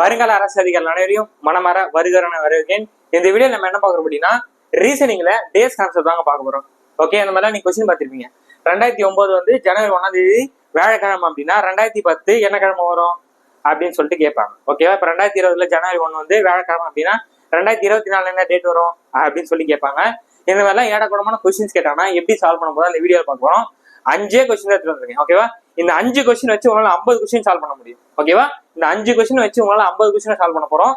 வருங்கால அரசு அதிகாரிகள் அனைவரையும் மனமர வருகிறன வருகிறேன். இந்த வீடியோ நம்ம என்ன பார்க்குறோம் அப்படின்னா ரீசனிங்ல டேஸ் கான்செப்ட் தாங்க பார்க்க போறோம். ஓகே அந்த மாதிரிலாம் நீங்க கொஸ்டின் பார்த்திருப்பீங்க. ரெண்டாயிரத்தி ஒன்பது வந்து ஜனவரி ஒன்னாம் தேதி வேலைக்கிழமை அப்படின்னா ரெண்டாயிரத்தி பத்து என்ன கிழமை வரும்? அப்படின்னு சொல்லிட்டு கேட்பாங்க. ஓகேவா இப்போ ரெண்டாயிரத்தி இருபதுல ஜனவரி ஒன்று வந்து வேலைக்கிழமை அப்படின்னா ரெண்டாயிரத்தி இருபத்தி நாலு என்ன டேட் வரும்? அப்படின்னு சொல்லி கேட்பாங்க. இந்த மாதிரிலாம் ஏடக்கூடமான கொஸ்டின்ஸ் கேட்டாங்கன்னா எப்படி சால்வ் பண்ண போதும் அந்த வீடியோவில் பார்க்க போகிறோம் அஞ்சே கொஸ்டின் எடுத்துட்டு வந்திருக்கேன். ஓகேவா இந்த அஞ்சு கொஸ்டின் வச்சு உங்களால ஐம்பது கொஸ்டின் சால்வ் பண்ண முடியும். ஓகேவா இந்த அஞ்சு கொஸ்டின் வச்சு உங்களால ஐம்பது கொஸ்டின் சால்வ் பண்ண போறோம்.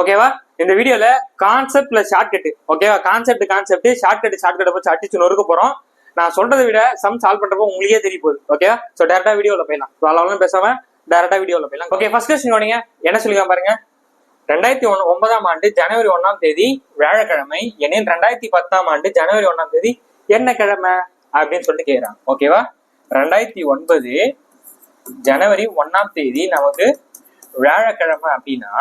ஓகேவா இந்த வீடியோல கான்செப்ட் பிளஸ் ஷார்ட்கட் ஓகேவா கான்செப்ட் கான்செப்ட் ஷார்ட்கட் ஷார்ட்கட் வச்சு அடிச்சு நொறுக்க போறோம். நான் சொல்றதை விட சம் சால்வ் பண்றப்போ உங்களுக்கே தெரிய போகுது. ஓகேவா ஸோ டேரக்டா வீடியோல போயிடலாம். அளவுலாம் பேசாம டேரக்டா வீடியோல போயிடலாம். ஓகே ஃபர்ஸ்ட் கொஸ்டின் நீங்க என்ன சொல்லுங்க பாருங்க? ரெண்டாயிரத்தி ஒன் ஒன்பதாம் ஆண்டு ஜனவரி ஒன்னாம் தேதி வியாழக்கிழமை எனில் ரெண்டாயிரத்தி பத்தாம் ஆண்டு ஜனவரி ஒன்னாம் தேதி என்ன கிழமை? அப்படின்னு சொல்லிட்டு கேக்குறாங்க. ஓகேவா ரெண்டாயிரத்தி ஒன்பது ஜனவரி ஒன்னாம் தேதி நமக்கு வியாழக்கிழமை அப்படின்னா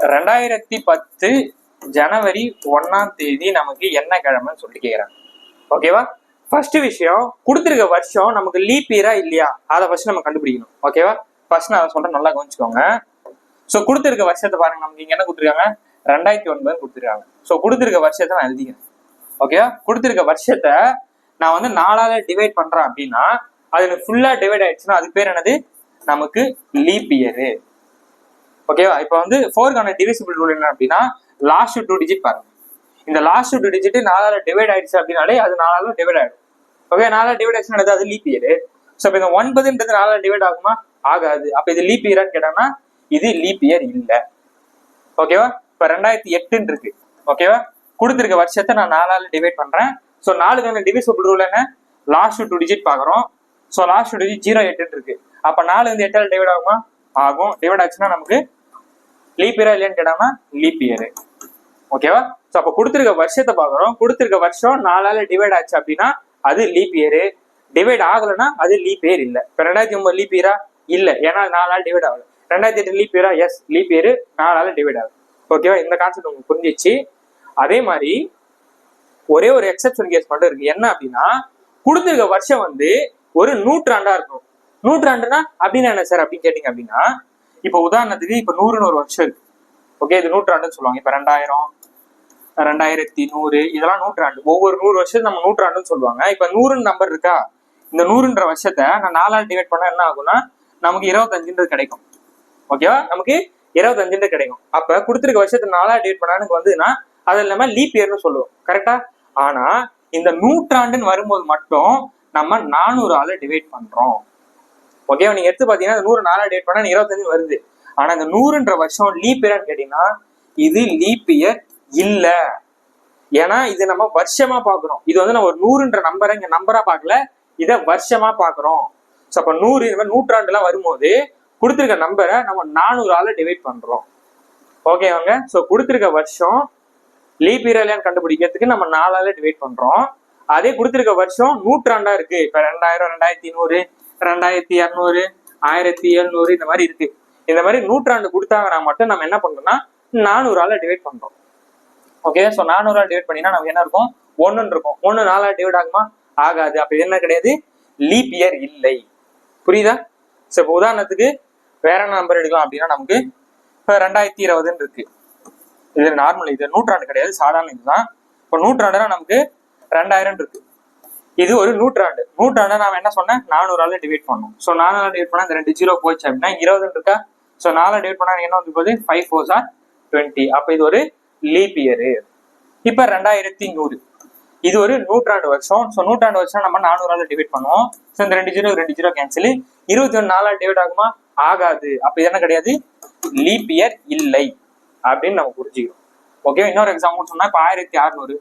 ரெண்டாயிரத்தி பத்து ஜனவரி ஒன்னாம் தேதி நமக்கு என்ன கிழமைன்னு சொல்லிட்டு கேட்குறாங்க ஓகேவா ஃபர்ஸ்ட் விஷயம் கொடுத்துருக்க வருஷம் நமக்கு லீப் இயரா இல்லையா? அதை ஃபர்ஸ்ட் நம்ம கண்டுபிடிக்கணும். ஓகேவா ஃபர்ஸ்ட் நான் அதை சொல்றேன் நல்லா கவனிச்சுக்கோங்க. ஸோ கொடுத்துருக்க வருஷத்தை பாருங்க நமக்கு இங்க என்ன கொடுத்துருக்காங்க? ரெண்டாயிரத்தி ஒன்பது கொடுத்துருக்காங்க. ஸோ கொடுத்துருக்க வருஷத்தை நான் எழுதிக்கிறேன். ஓகேவா கொடுத்துருக்க வருஷத்தை நான் வந்து நாலால டிவைட் பண்றேன் அப்படின்னா அது ஃபுல்லா டிவைட் ஆயிடுச்சுன்னா அது பேர் என்னது? நமக்கு லீப் இயரு ஓகேவா இப்போ வந்து ஃபோர்க்கான டிவிசிபிள் ரூல் என்ன அப்படின்னா லாஸ்ட் டூ டிஜிட் பாருங்க. இந்த லாஸ்ட் டூ டிஜிட் நாலால டிவைட் ஆயிடுச்சு அப்படின்னாலே அது நாலால டிவைட் ஆயிடும். ஓகே நாலால டிவைட் ஆயிடுச்சுன்னா அது லீப் இயர் ஸோ இப்போ இந்த ஒன்பதுன்றது நாலால டிவைட் ஆகுமா? ஆகாது. அப்போ இது லீப் இயரான்னு கேட்டோம்னா இது லீப் இயர் இல்லை. ஓகேவா இப்போ ரெண்டாயிரத்தி எட்டுன்னு இருக்கு. ஓகேவா கொடுத்துருக்க வருஷத்தை நான் நாலால டிவைட் பண்றேன். ஸோ நாலுக்கான டிவிசபிள் ரூல் என்ன? லாஸ்ட் டூ டிஜிட் பார்க்குறோம் so last two digit zero எட்டுன்னு இருக்கு. அப்போ நாலு வந்து எட்டால் டிவைட் ஆகுமா? ஆகும். டிவைட் ஆச்சுன்னா நமக்கு லீப் இயரா இல்லையான்னு கேட்டாங்கன்னா லீப் இயரு ஓகேவா ஸோ அப்போ கொடுத்துருக்க வருஷத்தை பார்க்குறோம் கொடுத்துருக்க வருஷம் நாலால டிவைட் ஆச்சு அப்படின்னா அது லீப் இயரு டிவைட் ஆகலைன்னா அது லீப் இயர் இல்லை. இப்போ ரெண்டாயிரத்தி ஒன்பது லீப் இயரா இல்லை. ஏன்னா நாலால் டிவைட் ஆகல. ரெண்டாயிரத்தி எட்டு லீப் இயரா எஸ் லீப் இயரு நாலால டிவைட் ஆகுது. ஓகேவா இந்த கான்செப்ட் உங்களுக்கு புரிஞ்சிச்சு அதே மாதிரி ஒரே ஒரு எக்ஸப்ஷன் கேஸ் மட்டும் இருக்கு. என்ன அப்படின்னா கொடுத்துருக்க வருஷம் வந்து ஒரு நூற்றாண்டா இருக்கும் நூற்றாண்டுனா அப்படின்னு என்ன சார் அப்படின்னு கேட்டீங்க அப்படின்னா இப்போ உதாரணத்துக்கு இப்போ நூறுன்னு ஒரு வருஷம் இருக்கு. ஓகே இது நூற்றாண்டுன்னு சொல்லுவாங்க. இப்போ ரெண்டாயிரம் ரெண்டாயிரத்தி நூறு இதெல்லாம் நூற்றாண்டு. ஒவ்வொரு நூறு வருஷம் நம்ம நூற்றாண்டுன்னு சொல்லுவாங்க. இப்போ நூறுன்னு நம்பர் இருக்கா? இந்த நூறுன்ற வருஷத்தை நான் நாலாள் டிவைட் பண்ணா என்ன ஆகும்னா நமக்கு இருபத்தஞ்சுன்றது கிடைக்கும். ஓகேவா நமக்கு இருபத்தஞ்சுன்றது கிடைக்கும். அப்ப கொடுத்துருக்க வருஷத்தை நாலா டிவைட் பண்ணா எனக்கு வந்துன்னா அது இல்லாம லீப் இயர்னு சொல்லுவோம். கரெக்டா ஆனா இந்த நூற்றாண்டுன்னு வரும்போது மட்டும் நம்ம நானூறு ஆளை டிவைட் பண்றோம். ஓகேவா நீங்க எடுத்து பாத்தீங்கன்னா நூறு நாளா டிவைட் பண்ணா இருபத்தஞ்சு வருது. ஆனா இந்த நூறுன்ற வருஷம் லீப் இயர்னு கேட்டீங்கன்னா இது லீப் இயர் இல்ல. ஏன்னா இது நம்ம வருஷமா பாக்குறோம் இது வந்து நம்ம ஒரு நூறுன்ற நம்பரை இங்க நம்பரா பார்க்கல இதை வருஷமா பாக்குறோம் ஸோ அப்போ நூறு இந்த மாதிரி நூற்றாண்டுலாம் வரும்போது கொடுத்துருக்க நம்பரை நம்ம நானூறு ஆள டிவைட் பண்றோம். ஓகேவாங்க ஸோ கொடுத்துருக்க வருஷம் லீப் இயர்லையான்னு கண்டுபிடிக்கிறதுக்கு நம்ம நாலால டிவைட் பண்றோம். அதே கொடுத்துருக்க வருஷம் நூற்றாண்டா இருக்கு. இப்ப ரெண்டாயிரம் ரெண்டாயிரத்தி நூறு ரெண்டாயிரத்தி இரநூறு ஆயிரத்தி எழுநூறு இந்த மாதிரி இருக்கு. இந்த மாதிரி நூற்றாண்டு கொடுத்தாங்கன்னா மட்டும் நம்ம என்ன பண்றோம்னா நானூறு ஆள டிவைட் பண்றோம். ஓகே ஸோ நானூறு ஆள் டிவைட் பண்ணினா நமக்கு என்ன இருக்கும்? ஒன்றுன்னு இருக்கும். ஒன்று நாலா டிவைட் ஆகுமா? ஆகாது. அப்போ என்ன கிடையாது? லீப் இயர் இல்லை. புரியுதா? ஸோ இப்போ உதாரணத்துக்கு வேற என்ன நம்பர் எடுக்கலாம் அப்படின்னா நமக்கு இப்போ ரெண்டாயிரத்தி இருபதுன்னு இருக்கு. இது நார்மல் இது நூற்றாண்டு கிடையாது சாதாரண இதுதான். இப்போ நூற்றாண்டுனா நமக்கு ரெண்டாயிரம் இருக்கு. இது ஒரு நூற்றாண்டு. நூற்றாண்டை நாம என்ன சொன்னேன்? நானூறு டிவைட் பண்ணோம் ஸோ நானூறு டிவைட் பண்ணா இந்த ரெண்டு ஜீரோ போச்சு அப்படின்னா இருபதுன்னு இருக்கா? ஸோ நாலு டிவைட் பண்ணா என்ன வந்து போகுது? ஃபைவ் ஃபோர்ஸ் சார் டுவெண்ட்டி அப்போ இது ஒரு லீப் இயரு இப்போ ரெண்டாயிரத்தி நூறு. இது ஒரு நூற்றாண்டு வருஷம். ஸோ நூற்றாண்டு வருஷம் நம்ம நானூறால டிவைட் பண்ணுவோம். ஸோ இந்த ரெண்டு ஜீரோ ரெண்டு ஜீரோ கேன்சல் இருபத்தி ஒன்று நாலாவது டிவைட் ஆகுமா? ஆகாது. அப்போ இது என்ன கிடையாது? லீப் இயர் இல்லை. அப்படின்னு நம்ம புரிஞ்சுக்கிறோம். ஓகே இன்னொரு எக்ஸாம்பிள் சொன்னா இப்போ ஆயிரத்தி அறுநூறு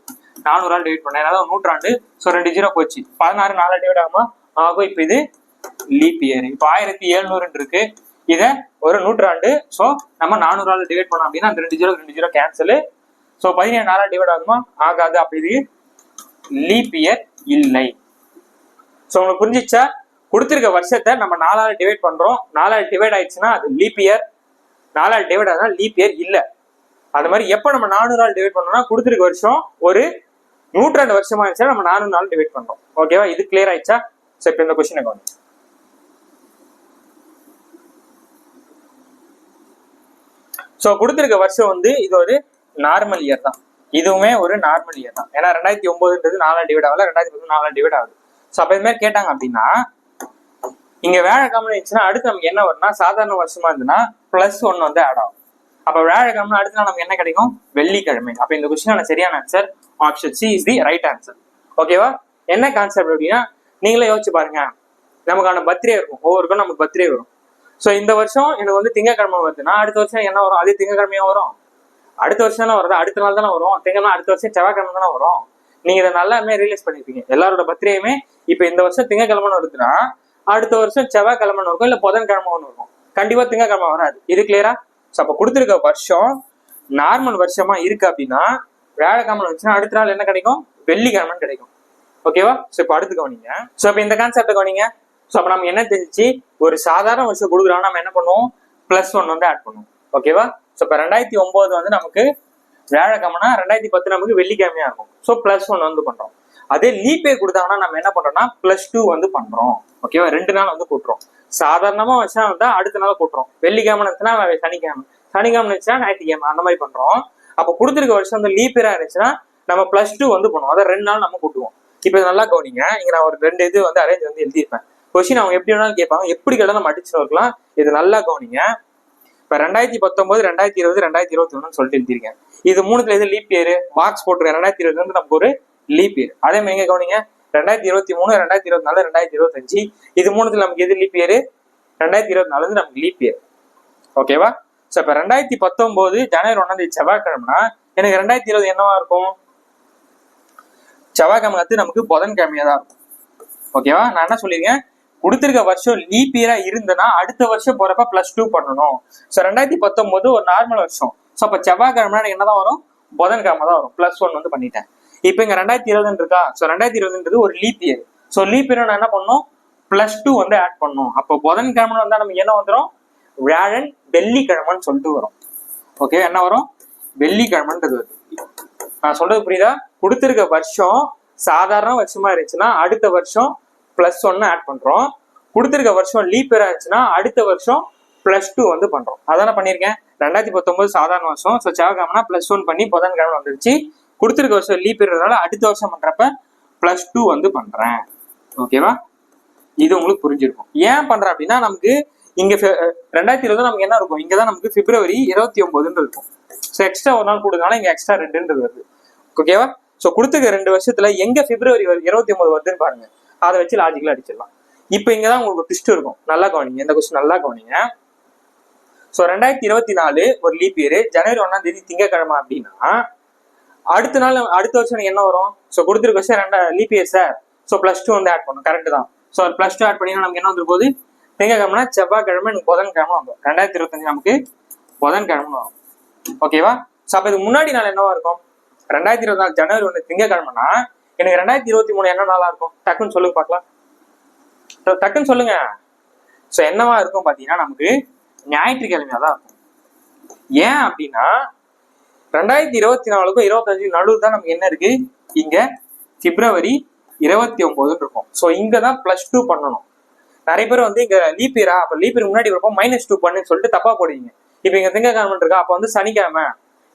ஆள் டிவைட் பண்ணேன். அதாவது நூற்றாண்டு ஸோ ரெண்டு ஜீரோ போச்சு. பதினாறு நாலு டிவைட் ஆகுமா? ஆகும். இப்போ இது லீப் இயர் இப்போ ஆயிரத்தி எழுநூறுன்னு இருக்கு. இதை ஒரு நூற்றாண்டு ஸோ நம்ம நானூறு ஆள் டிவைட் பண்ணோம் அப்படின்னா அந்த ரெண்டு ஜீரோ ரெண்டு ஜீரோ கேன்சல் ஸோ பதினேழு நாளாக டிவைட் ஆகுமா? ஆகாது. அப்படி இது லீப் இயர் இல்லை. ஸோ உங்களுக்கு புரிஞ்சிச்சா? கொடுத்துருக்க வருஷத்தை நம்ம நாலாவது டிவைட் பண்றோம். நாலாவது டிவைட் ஆயிடுச்சுன்னா அது லீப் இயர் நாலாள் டிவைட் ஆகுதுன்னா லீப் இயர் இல்லை. அது மாதிரி எப்போ நம்ம நானூறு நாள் டிவைட் பண்ணோம்னா கொடுத்துருக்க வருஷம் ஒரு நூற்றாண்டு வருஷமா இருந்துச்சுன்னா நம்ம நானூறு நாள் டிவைட் பண்ணோம். ஓகேவா இது கிளியர் ஆயிடுச்சா? சரி இப்போ இந்த கொஸ்டினுக்கு வந்து ஸோ கொடுத்துருக்க வருஷம் வந்து இது ஒரு நார்மல் இயர் தான். இதுவுமே ஒரு நார்மல் இயர் தான். ஏன்னா ரெண்டாயிரத்தி ஒன்பதுன்றது நாலாம் டிவைட் ஆகல ரெண்டாயிரத்தி பத்து நாலாம் டிவைட் ஆகுது. ஸோ அப்போ இது மாதிரி கேட்டாங்க அப்படின்னா இங்க வியாழக்கிழமை இருந்துச்சுன்னா அடுத்து நமக்கு என்ன வரும்னா சாதாரண வருஷமா இருந்ததுன்னா பிளஸ் ஒன் வந்து ஆட் ஆகும். அப்ப வியாழக்கிழமை அடுத்த நாள் நமக்கு என்ன கிடைக்கும்? வெள்ளிக்கிழமை. அப்ப இந்த கொஸ்டினான சரியான answer option C is the right answer ஓகேவா என்ன கான்செப்ட் அப்படின்னா நீங்களே யோசிச்சு பாருங்க. நமக்கான பர்த்டே இருக்கும். ஒவ்வொருக்கும் நமக்கு பர்த்டே வரும். ஸோ இந்த வருஷம் எனக்கு வந்து திங்கக்கிழமை வருதுன்னா அடுத்த வருஷம் என்ன வரும்? அதே திங்கக்கிழமையா வரும். அடுத்த வருஷம் தானே வருது அடுத்த நாள் தானே வரும். திங்கக்கிழமை அடுத்த வருஷம் செவ்வாய்க்கிழமை தானே வரும். நீங்க இதை நல்லாமே ரியலைஸ் பண்ணிருப்பீங்க. எல்லாரோட பர்த்டேயுமே இப்போ இந்த வருஷம் திங்கக்கிழமைன்னு வருதுன்னா அடுத்த வருஷம் செவ்வாய்க்கிழமை இருக்கும் இல்லை புதன்கிழமை ஒன்று இருக்கும் கண்டிப்பா திங்கக்கிழமை வராது. இது கிளியரா ஸோ அப்போ கொடுத்துருக்க வருஷம் நார்மல் வருஷமா இருக்கு அப்படின்னா வியாழக்கிழமை வந்துச்சுன்னா அடுத்த நாள் என்ன கிடைக்கும்? வெள்ளிக்கிழமைன்னு கிடைக்கும். ஓகேவா ஸோ இப்போ அடுத்து கவனிங்க. ஸோ இப்போ இந்த கான்செப்ட் கவனிங்க. ஸோ அப்போ நம்ம என்ன தெரிஞ்சு ஒரு சாதாரண வருஷம் கொடுக்குறோம். நம்ம என்ன பண்ணுவோம்? ப்ளஸ் ஒன் வந்து ஆட் பண்ணுவோம். ஓகேவா ஸோ இப்போ ரெண்டாயிரத்தி ஒன்பது வந்து நமக்கு வியாழக்கிழமைனா ரெண்டாயிரத்தி பத்து நமக்கு வெள்ளிக்கிழமையா இருக்கும். ஸோ ப்ளஸ் ஒன் வந்து பண்ணுறோம் அதே லீப் கொடுத்தாங்கன்னா நம்ம என்ன பண்றோம்னா ப்ளஸ் டூ வந்து பண்றோம். ஓகேவா ரெண்டு நாள் வந்து கூட்டுறோம். சாதாரணமா வச்சா வந்து அடுத்த நாள் கூட்டுறோம். வெள்ளிக்கிழமை இருந்துச்சுன்னா சனிக்கிழமை. சனிக்கிழமை இருந்துச்சுன்னா ஞாயிற்றுக்கிழமை. அந்த மாதிரி பண்றோம். அப்போ கொடுத்துருக்க வருஷம் வந்து லீப் இயரா இருந்துச்சுன்னா நம்ம ப்ளஸ் டூ வந்து பண்ணுவோம். அதை ரெண்டு நாள் நம்ம கூட்டுவோம். இப்போ நல்லா கவனிங்க. இங்க நான் ஒரு ரெண்டு இது வந்து அரேஞ்ச் வந்து எழுதியிருப்பேன். கொஸ்டின் அவங்க எப்படி வேணாலும் கேட்பாங்க. எப்படி கேட்டாலும் நம்ம அடிச்சு இருக்கலாம். இது நல்லா கவனிங்க. இப்ப ரெண்டாயிரத்தி பத்தொன்பது ரெண்டாயிரத்தி இருபது ரெண்டாயிரத்தி இருபத்தி ஒண்ணுன்னு சொல்லிட்டு எழுதிருக்கேன் இது மூணுத்துல இது லீப் இயர் மார்க்ஸ் போட்டிருக்கேன் ரெண்டாயிரத்தி இருபது வந்து நமக்கு ஒரு லீப் இயர் அதே மாதிரி எங்க கவனிங்க? ரெண்டாயிரத்தி இருபத்தி மூணு ரெண்டாயிரத்தி இருபத்தி நாலு ரெண்டாயிரத்தி இருபத்தஞ்சு இது மூணுத்துல நமக்கு எது லீப் இயர் ரெண்டாயிரத்தி இருபத்தி நாலு நமக்கு லீப் இயர் ஓகேவா ஸோ இப்போ ரெண்டாயிரத்தி பத்தொன்பது ஜனவரி ஒன்றாம் தேதி செவ்வாய்க்கிழமைனா எனக்கு ரெண்டாயிரத்தி இருபது என்னவா இருக்கும்? செவ்வாய்க்கிழமை கத்து நமக்கு புதன்கிழமையா தான் இருக்கும். ஓகேவா நான் என்ன சொல்லியிருக்கேன் கொடுத்துருக்க வருஷம் லீப் இயரா இருந்தனா அடுத்த வருஷம் போறப்ப பிளஸ் டூ பண்ணணும். ஸோ ரெண்டாயிரத்தி பத்தொன்பது ஒரு நார்மல் வருஷம். ஸோ அப்போ செவ்வாய்க்கிழமை எனக்கு என்னதான் வரும்? புதன்கிழமை தான் வரும். பிளஸ் ஒன் வந்து பண்ணிட்டேன். இப்போ இங்க ரெண்டாயிரத்தி இருபதுன்னு இருக்கா? ஸோ ரெண்டாயிரத்தி இருபதுன்றது ஒரு leap year so leap year நான் என்ன பண்ணும்? பிளஸ் டூ வந்து ஆட் பண்ணணும் அப்போ புதன்கிழமை வந்தா நமக்கு என்ன வந்துடும் வியாழன் வெள்ளிக்கிழமைன்னு சொல்லிட்டு வரும். ஓகே என்ன வரும்? வெள்ளிக்கிழமைன்றது வருது நான் சொல்றது புரியுதா? கொடுத்துருக்க வருஷம் சாதாரண வருஷமா இருந்துச்சுன்னா அடுத்த வருஷம் பிளஸ் ஒன்னு ஆட் பண்றோம். கொடுத்துருக்க வருஷம் லீப் இயர் ஆச்சுன்னா அடுத்த வருஷம் பிளஸ் டூ வந்து பண்றோம். அதான பண்ணியிருக்கேன் ரெண்டாயிரத்தி பத்தொன்பது சாதாரண வருஷம். ஸோ செவ்வாய்க்கிழமைனா பிளஸ் ஒன் பண்ணி புதன்கிழமை வந்துருச்சு. கொடுத்துருக்க வருஷம் லீப் இயர்னால அடுத்த வருஷம் பண்றப்ப பிளஸ் டூ வந்து பண்றேன். ஓகேவா இது உங்களுக்கு புரிஞ்சிருக்கும். ஏன் பண்றேன் அப்படின்னா நமக்கு இங்க ரெண்டாயிரத்தி இருபது நமக்கு என்ன இருக்கும்? இங்கதான் நமக்கு பிப்ரவரி இருபத்தி ஒன்பதுன்னு இருக்கும். ஸோ எக்ஸ்ட்ரா ஒரு நாள் கொடுக்கனால இங்க எக்ஸ்ட்ரா ரெண்டுன்றது வருது. ஓகேவா ஸோ கொடுத்துக்க ரெண்டு வருஷத்துல எங்க பிப்ரவரி இருபத்தி ஒன்பது வருதுன்னு பாருங்க. அதை வச்சு லாஜிக்கலா அடிச்சிடலாம். இப்போ இங்க தான் உங்களுக்கு ட்விஸ்ட் இருக்கும். நல்லா கவனிங்க. இந்த கொஸ்டின் நல்லா கவனிங்க. ஸோ ரெண்டாயிரத்தி இருபத்தி நாலு ஒரு லீப் இயர் ஜனவரி ஒன்னாம் தேதி திங்கக்கிழமை அப்படின்னா அடுத்த நாள் அடுத்த வருஷம் எனக்கு என்ன வரும்? ஸோ கொடுத்துருக்க வருஷம் ரெண்டா லிபிஎஸ் சார் ஸோ ப்ளஸ் டூ வந்து ஆட் பண்ணும் கரெக்ட் தான். ஸோ ப்ளஸ் டூ ஆட் பண்ணினா நமக்கு என்ன வந்துரு போகுது? திங்கக்கிழமைனா செவ்வாய்க்கிழமை எனக்கு புதன்கிழமை வந்தோம் ரெண்டாயிரத்தி இருபத்தஞ்சு நமக்கு புதன்கிழமை வரும். ஓகேவா ஸோ அப்போ இது முன்னாடி நாள் என்னவா இருக்கும்? ரெண்டாயிரத்தி இருபத்தி நாலு ஜனவரி ஒன்று திங்கக்கிழமைனா எனக்கு ரெண்டாயிரத்தி இருபத்தி மூணு என்ன நாளா இருக்கும்? டக்குன்னு சொல்லுங்க பார்க்கலாம். டக்குன்னு சொல்லுங்க. ஸோ என்னவா இருக்கும்? பார்த்தீங்கன்னா நமக்கு ஞாயிற்றுக்கிழமையா தான் இருக்கும். ஏன் அப்படின்னா ரெண்டாயிரத்தி இருபத்தி நாலுக்கும் இருபத்தஞ்சு நடுவில் தான் நமக்கு என்ன இருக்கு? இங்க பிப்ரவரி இருபத்தி ஒன்பதுன்னு இருக்கும். ஸோ இங்க தான் பிளஸ் டூ பண்ணணும். நிறைய பேர் வந்து இங்க லீப் இயரா அப்ப லீப் இயர் முன்னாடி வரப்போ மைனஸ் டூ பண்ணுன்னு சொல்லிட்டு தப்பா போடுவீங்க. இப்போ இங்க திங்கக்கிழமை இருக்கா? அப்போ வந்து சனிக்கிழமை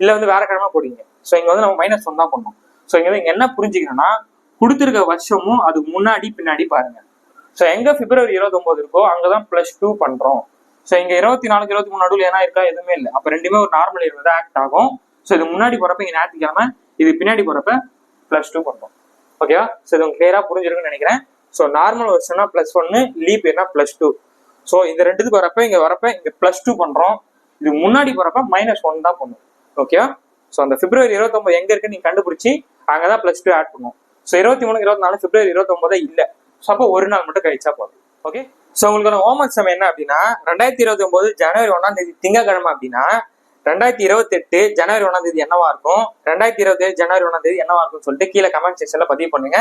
இல்ல வந்து வேற கிழமை போடுவீங்க. ஸோ இங்க வந்து நம்ம மைனஸ் ஒன் தான் பண்ணணும் ஸோ இங்க வந்து இங்க என்ன புரிஞ்சுக்கணும்னா கொடுத்துருக்க வருஷமும் அது முன்னாடி பின்னாடி பாருங்க. ஸோ எங்க பிப்ரவரி இருபத்தி ஒன்பது இருக்கோ அங்கதான் பிளஸ் டூ பண்றோம். ஸோ இங்க இருபத்தி நாலுக்கு இருபத்தி மூணு நடுவில் ஏன்னா இருக்கா? எதுவுமே இல்லை. அப்ப ரெண்டுமே ஒரு நார்மல் இயர் தான் ஆக்ட் ஆகும். ஸோ இது முன்னாடி போறப்ப இங்கே ஞாயிற்றுக்கிழமை இது பின்னாடி போறப்ப பிளஸ் டூ பண்ணுறோம் ஓகேவா ஸோ இது உங்களுக்கு கிளியராக புரிஞ்சிருக்குன்னு நினைக்கிறேன். ஸோ நார்மல் வருஷம்னா பிளஸ் ஒன்று லீப் இயர்னா பிளஸ் டூ ஸோ இந்த ரெண்டுத்துக்கு வரப்ப இங்கே வரப்ப இங்கே பிளஸ் டூ பண்ணுறோம் இது முன்னாடி போறப்ப மைனஸ் ஒன் தான் பண்ணும் ஓகேவா ஸோ அந்த பிப்ரவரி இருபத்தொம்பது எங்கே இருக்கு நீங்கள் கண்டுபிடிச்சி அங்கே தான் பிளஸ் டூ ஆட் பண்ணுவோம். ஸோ இருபத்தி மூணு இருபத்தி நாலு பிப்ரவரி இருபத்தொன்பதே இல்லை. ஸோ அப்போ ஒரு நாள் மட்டும் கழிச்சா போதும். ஓகே ஸோ உங்களுக்கான ஹோம்ஒர்க் சமயம் என்ன அப்படின்னா ரெண்டாயிரத்தி இருபத்தி ஒன்பது ஜனவரி ஒன்றாம் தேதி திங்கக்கிழமை அப்படின்னா ரெண்டாயிரத்தி இருபத்தெட்டு ஜனவரி ஒன்றாம் தேதி என்னவா இருக்கும்? ரெண்டாயிரத்தி இருபத்தி ஏழு ஜனவரி ஒன்றாம் தேதி என்னவா இருக்கும்னு சொல்லிட்டு கீழே கமெண்ட் செக்ஷன்ல பதிவு பண்ணுங்க.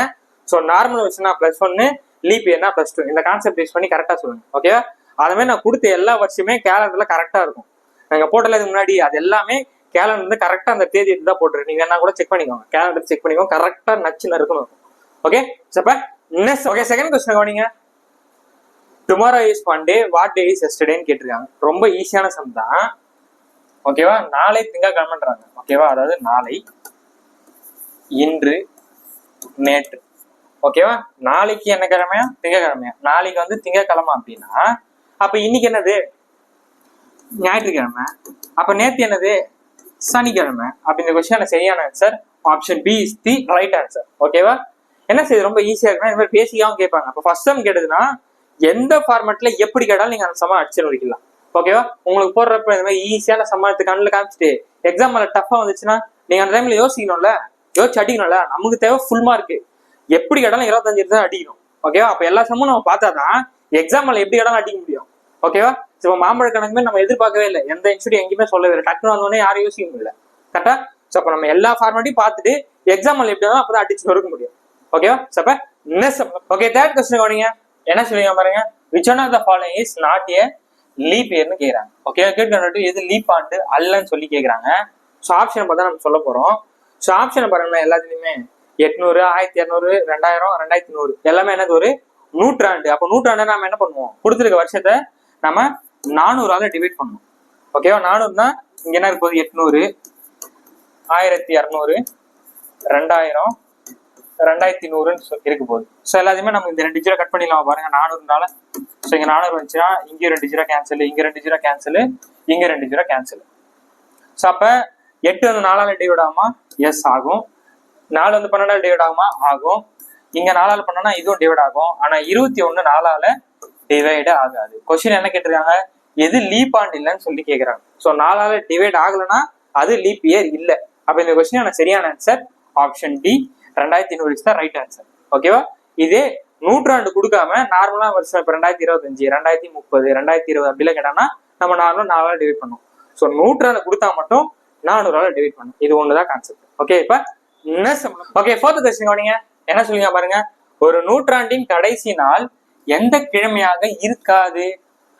ஸோ நார்மல் வருஷனா பிளஸ் ஒன்னு லீப் இயர்னா பிளஸ் டூ இந்த கான்செப்ட் யூஸ் பண்ணி கரெக்டா சொல்லுங்க. ஓகேவா அதுமாதிரி நான் கொடுத்த எல்லா வருஷமே கேலண்டர்ல கரெக்டா இருக்கும். நாங்கள் போட்டல இதுக்கு முன்னாடி அது எல்லாமே கேலண்டர் வந்து கரெக்டா அந்த தேதி எடுத்து தான் போட்டுரு நீங்க என்ன கூட செக் பண்ணிக்கோங்க. கேலண்டர் செக் பண்ணிக்கோங்க. கரெக்டா நச்சுன்னு இருக்கணும். ஓகே சப்ப நெக்ஸ்ட் ஓகே செகண்ட் கொஸ்டின் கவனிங்க. Tomorrow is Monday what day is எஸ்டர்டேன்னு கேட்டிருக்காங்க. ரொம்ப ஈஸியான சம் தான். ஓகேவா? நாளை திங்கக்கிழமைன்றாங்க ஓகேவா? அதாவது நாளை இன்று நேற்று. ஓகேவா? நாளைக்கு என்ன கிழமையா? திங்கக்கிழமையா நாளைக்கு வந்து திங்கக்கிழமை அப்படின்னா அப்ப இன்னைக்கு என்னது? ஞாயிற்றுக்கிழமை. அப்ப நேத்து என்னது? சனிக்கிழமை. அப்ப இந்த கொஸ்டின் சரியான answer option B is the right answer ஓகேவா? என்ன செய்யுது? ரொம்ப ஈஸியா இருக்குன்னா இந்த மாதிரி பேசிக்காவும் கேட்பாங்க. அப்ப ஃபர்ஸ்ட் டைம் கேட்டதுன்னா எந்த ஃபார்மேட்ல எப்படி கேட்டாலும் நீங்க அந்த சமம் அடிச்சு முடிக்கலாம் ஓகேவா உங்களுக்கு போடுறப்ப இந்த மாதிரி ஈஸியான சமாளத்தை கண்ணில் காமிச்சிட்டு எக்ஸாம் மேலே டஃப்பாக வந்துச்சுன்னா நீங்கள் அந்த டைமில் யோசிக்கணும்ல. யோசிச்சு அடிக்கணும்ல. நமக்கு தேவை ஃபுல் மார்க் எப்படி கேட்டாலும் இருபத்தஞ்சு தான் அடிக்கணும். ஓகேவா அப்போ எல்லா சமமும் நம்ம பார்த்தா தான் எக்ஸாம் மேலே எப்படி கேட்டாலும் அடிக்க முடியும். ஓகேவா இப்போ மாம்பழ கணக்குமே நம்ம எதிர்பார்க்கவே இல்லை. எந்த இன்ஸ்டியூட் எங்கேயுமே சொல்லவே இல்லை. டக்குனு வந்தோடனே யாரும் யோசிக்க முடியல. கரெக்டாக ஸோ அப்போ நம்ம எல்லா ஃபார்மேட்டையும் பார்த்துட்டு எக்ஸாம்ல எப்படி இருந்தாலும் அப்பதான் அடிச்சு நொறுக்க முடியும். ஓகேவா ஸோ அப்ப ஓகே தேர்ட் கொஸ்டின் கவனிங்க. என்ன சொல்லுவீங்க பாருங்க. Which one of the following is not a leap இயர்னு கேக்குறாங்க. ஓகே கேட்கறது எது லீப் ஆண்டு அல்லன்னு சொல்லி கேக்குறாங்க. ஸோ ஆப்ஷனை பார்த்தா நம்ம சொல்ல போறோம். ஸோ ஆப்ஷனை பாருங்க எல்லாத்துலயுமே? எட்நூறு ஆயிரத்தி இரநூறு ரெண்டாயிரம் ரெண்டாயிரத்தி நூறு. எல்லாமே என்னது ஒரு நூற்றாண்டு. அப்போ நூற்றாண்டு நம்ம என்ன பண்ணுவோம்? கொடுத்துருக்க வருஷத்தை நம்ம நானூறால டிவைட் பண்ணுவோம். ஓகேவா நானூறுனா இங்க என்ன இருக்கும் எட்நூறு ஆயிரத்தி இரநூறு ரெண்டாயிரம் ரெண்டாயிரத்தி நூறுன்னு இருக்க போகுது ஸோ எல்லாத்தையுமே நம்ம இந்த ரெண்டு ஜீரோ கட் பண்ணிடலாம். பாருங்க நானூறுனால. ஸோ இங்க நானூறு வந்துச்சுன்னா இங்க ரெண்டு ஜீரோ கேன்சல் இங்க ரெண்டு ஜீரோ கேன்சல் இங்க ரெண்டு ஜீரோ கேன்சல் ஸோ அப்ப எட்டு வந்து நாலால டிவைட் ஆகுமா? எஸ் ஆகும். நாலு வந்து பன்னெண்டால் டிவைட் ஆகுமா? ஆகும். இங்க நாலால் பண்ணோம்னா இதுவும் டிவைட் ஆகும். ஆனா இருபத்தி ஒண்ணு நாலால் டிவைடு ஆகாது. கொஸ்டின் என்ன கேட்டிருக்காங்க? எது லீப் ஆண்ட் இல்லைன்னு சொல்லி கேட்குறாங்க ஸோ நாலால் டிவைட் ஆகலைன்னா அது லீப் இயர் இல்ல. அப்போ இந்த கொஸ்டின் சரியான ஆன்சர் ஆப்ஷன் டி ரெண்டாயிரத்தி நூறு தான் ரைட் ஆன்சர் ஓகேவா இதே நூற்றாண்டு கொடுக்காம நார்மலா வருஷம் இப்போ ரெண்டாயிரத்தி இருபத்தஞ்சு ரெண்டாயிரத்தி முப்பது ரெண்டாயிரத்தி இருபது அப்படிலாம் கேட்டோம்னா நம்ம நார்மலாக நாலாவது டிவைட் பண்ணும் ஸோ நூற்றாண்டு கொடுத்தா மட்டும் நானூறால டிவைட் பண்ணும். இது ஒண்ணுதான் கான்செப்ட் ஓகே இப்ப ஓகே ஃபோர்த் கொஸ்டின் கவனிங்க. என்ன சொல்லுங்க பாருங்க. ஒரு நூற்றாண்டின் கடைசி நாள் எந்த கிழமையாக இருக்காது?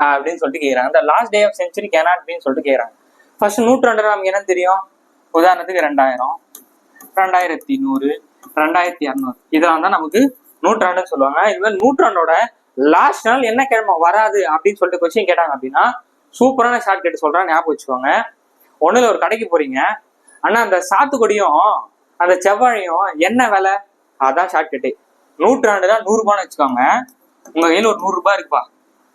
அப்படின்னு சொல்லிட்டு கேக்குறாங்க. அந்த last day of century cannot அப்படின்னு சொல்லிட்டு கேக்குறாங்க. ஃபர்ஸ்ட் நூற்றாண்டு நமக்கு என்ன தெரியும்? உதாரணத்துக்கு ரெண்டாயிரம். ரெண்டாயிரத்தி நூறு. ரெண்டாயிரத்தி இரநூறு இதெல்லாம் தான் நமக்கு நூற்றாண்டுன்னு சொல்லுவாங்க. இதுமாதிரி நூற்றாண்டோட லாஸ்ட் நாள் என்ன கிழமை வராது அப்படின்னு சொல்லிட்டு கொஸ்டின் கேட்டாங்க அப்படின்னா சூப்பரான ஷார்ட் கேட்டு சொல்றேன் ஞாபகம் வச்சுக்கோங்க. ஒண்ணுல ஒரு கடைக்கு போறீங்க. ஆனா அந்த சாத்துக்குடியும் அந்த செவ்வாழையும் என்ன விலை? அதான் ஷார்ட் கட்டு நூற்றாண்டு தான் நூறுரூபான்னு வச்சுக்கோங்க. உங்க கையில ஒரு நூறு ரூபாய் இருக்குப்பா.